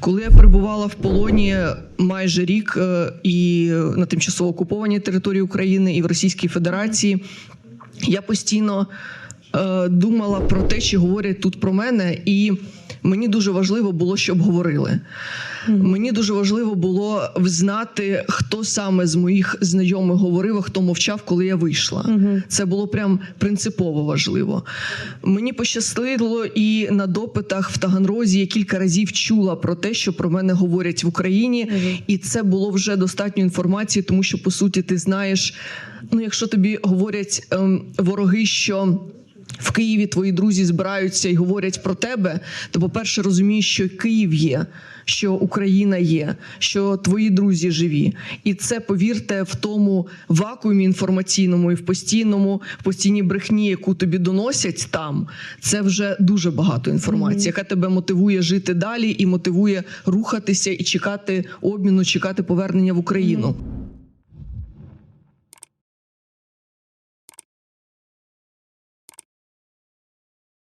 Коли я перебувала в полоні майже рік е, і на тимчасово окупованій території України і в Російській Федерації, я постійно думала про те, чи говорять тут про мене, і мені дуже важливо було, щоб говорили. Мені дуже важливо було знати, хто саме з моїх знайомих говорив, а хто мовчав, коли я вийшла. Це було прям принципово важливо. Мені пощастило, і на допитах в Таганрозі я кілька разів чула про те, що про мене говорять в Україні, і це було вже достатньо інформації, тому що по суті ти знаєш, ну якщо тобі говорять ем, вороги, що. В Києві твої друзі збираються і говорять про тебе. То, по-перше, розумієш, що Київ є, що Україна є, що твої друзі живі. І це повірте в тому вакуумі інформаційному і в постійному, в постійній брехні, яку тобі доносять там. Це вже дуже багато інформації, яка тебе мотивує жити далі і мотивує рухатися і чекати обміну, чекати повернення в Україну.